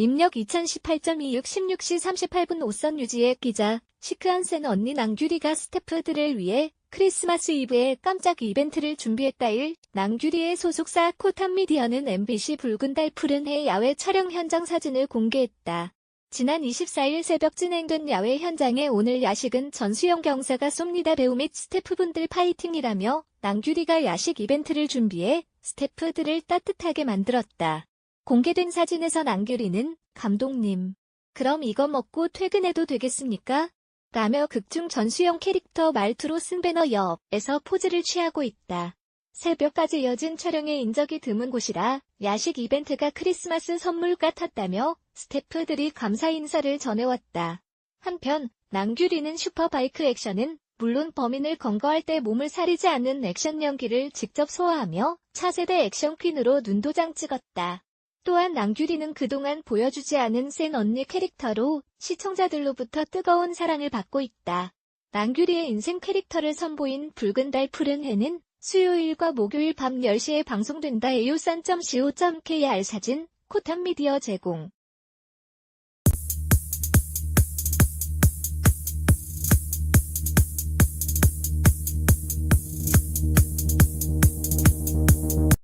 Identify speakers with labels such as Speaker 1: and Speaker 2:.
Speaker 1: 입력 2018.26 16시 38분 오선 유지의 기자, 시크한 센 언니 낭규리가 스태프들을 위해 크리스마스 이브에 깜짝 이벤트를 준비했다 1. 낭규리의 소속사 코탄 미디어는 MBC 붉은 달 푸른 해 야외 촬영 현장 사진을 공개했다. 지난 24일 새벽 진행된 야외 현장에 오늘 야식은 전수영 경사가 쏩니다 배우 및 스태프분들 파이팅이라며 낭규리가 야식 이벤트를 준비해 스태프들을 따뜻하게 만들었다. 공개된 사진에서 낭규리는 감독님, 그럼 이거 먹고 퇴근해도 되겠습니까? 라며 극중 전수영 캐릭터 말투로 쓴 배너 옆에서 포즈를 취하고 있다. 새벽까지 이어진 촬영에 인적이 드문 곳이라 야식 이벤트가 크리스마스 선물 같았다며 스태프들이 감사 인사를 전해왔다. 한편 낭규리는 슈퍼바이크 액션은 물론 범인을 검거할 때 몸을 사리지 않는 액션 연기를 직접 소화하며 차세대 액션 퀸으로 눈도장 찍었다. 또한 낭규리는 그동안 보여주지 않은 센 언니 캐릭터로 시청자들로부터 뜨거운 사랑을 받고 있다. 낭규리의 인생 캐릭터를 선보인 붉은 달 푸른 해는 수요일과 목요일 밤 10시에 방송된다. 에요산.co.kr 사진 코탄미디어 제공